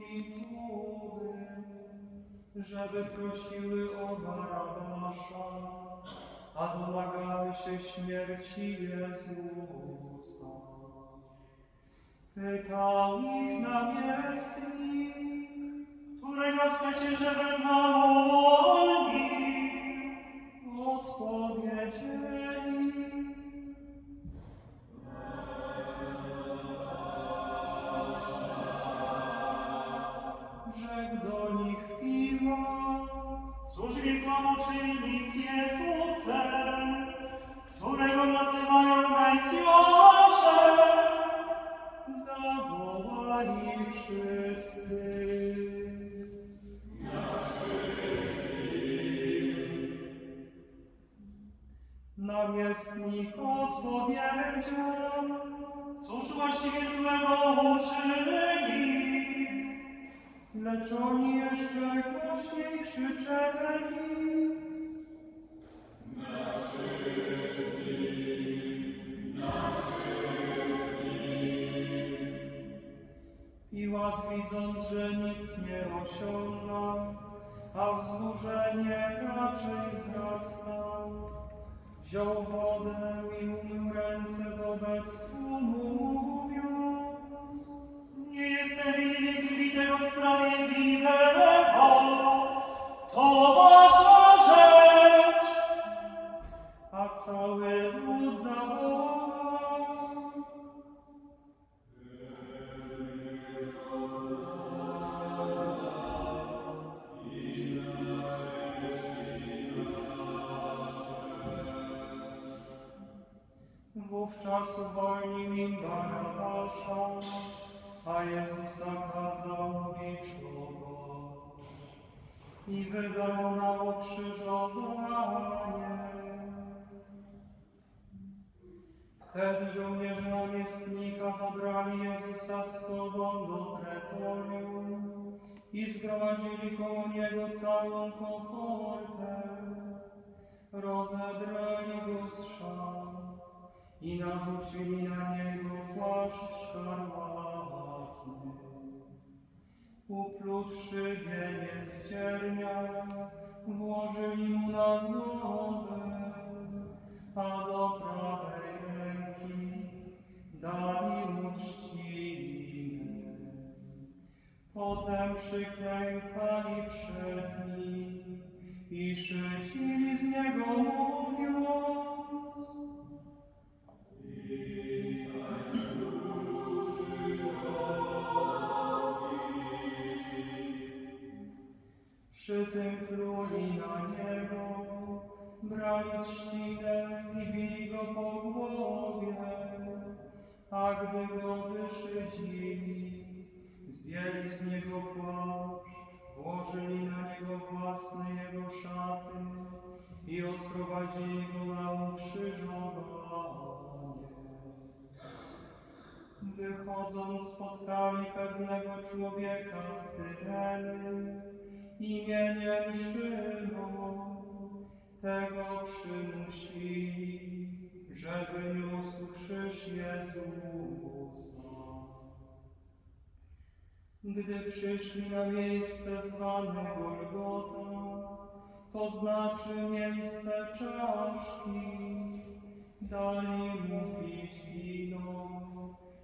i tłumy, żeby prosiły o Barabasza, a domagały się śmierci Jezusa. Pytał ich namiestnik, którego chcecie, żebym namolił? Z Jezusem, którego nazywają Mesjaszem? zawołali. Namiestnik odpowiedział, Cóż właściwie złego uczyni? lecz oni jeszcze głośniej krzyczeli. Widząc, że nic nie osiąga, a wzburzenie raczej wzrasta, wziął wodę i umył ręce wobec tłumu, Wówczas uwolnił im Barabasza, a Jezusa kazał biczować i wydał na ukrzyżowanie. Wtedy żołnierze namiestnika zabrali Jezusa z sobą do pretorium i zgromadzili koło Niego całą kohortę. Rozebrali Go z szat i narzucili na Niego płaszcz szkarłatny. Uplutszy wieniec ciernia, włożyli Mu na głowę, a do prawej ręki dali Mu trzcinę. Potem przyklękali przed Nim i szycili z Niego a go wyszydzili, zdjęli z niego płaszcz, włożyli na niego własne jego szaty i odprowadzili go na ukrzyżowanie. Wychodząc spotkali pewnego człowieka z Cyreny imieniem Szymon. Tego przymusili, żeby niósł krzyż Jezusa. Gdy przyszli na miejsce zwane Golgota, to znaczy miejsce czaszki, dali mu pić wino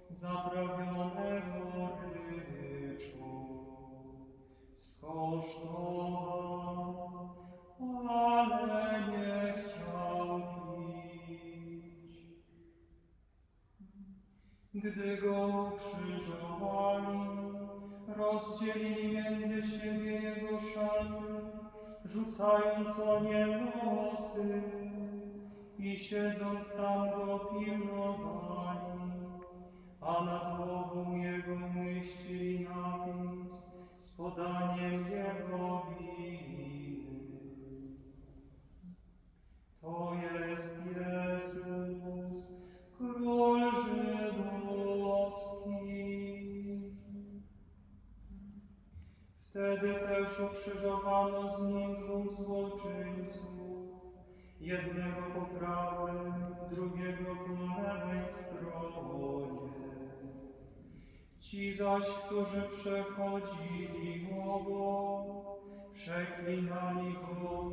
zaprawionego Gdy go krzyżowali, rozdzielili między siebie jego szaty, rzucając o nie losy i siedząc tam go pilnowali, a nad głową jego umieścili napis z podaniem jego. Jednego po prawej, drugiego po lewej stronie. Ci zaś, którzy przechodzili obok, przeklinali go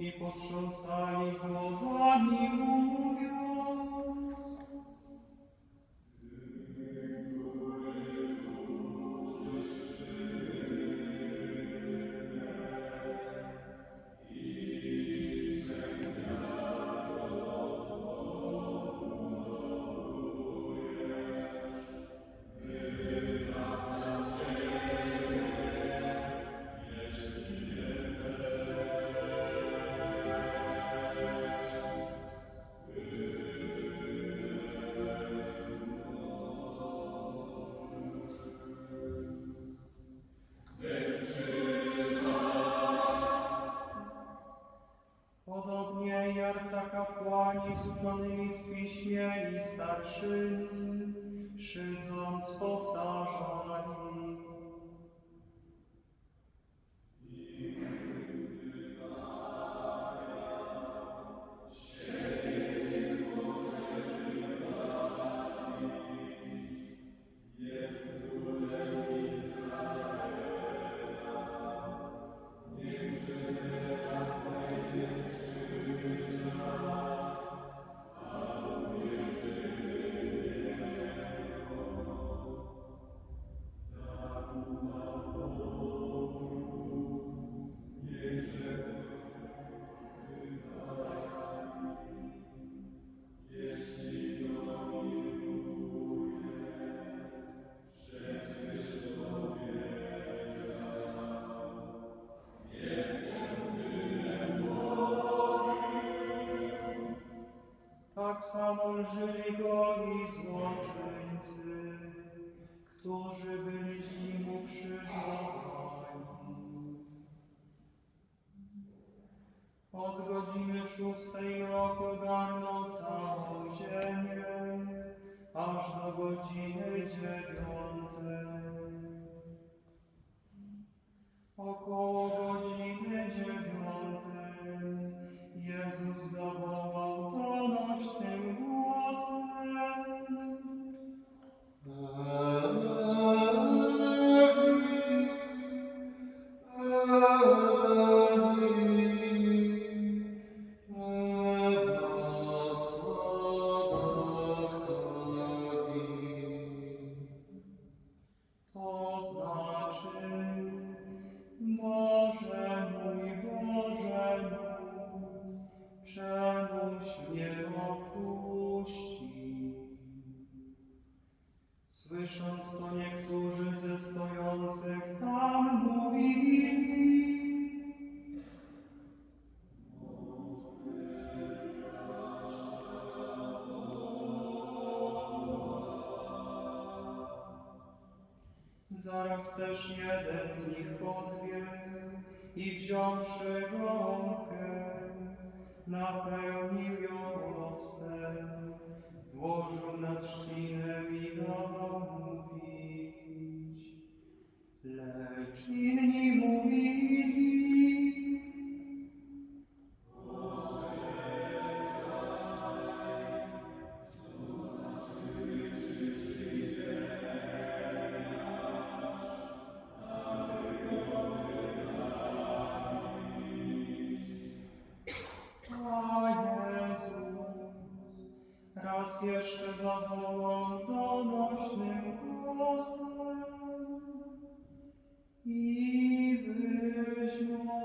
i potrząsali głowami, mówiąc. Arcykapłani z uczonymi w piśmie i starszymi, szydząc powtarzali. Tak samo żyli go i złoczyńcy, którzy byli z nim ukrzyżowani. Od godziny szóstej roku garnął całą ziemię, Boże mój, Boże czemuś opuści. Słysząc to niektórzy ze stojących tam mówili, Zaraz też jeden z nich podbiegł i wziąwszy gąbkę, napełnił ją octem, włożył na trzcinę i dał mu pić. Lecz inni Raz jeszcze zawołam donośnym głosem i wyśmiał.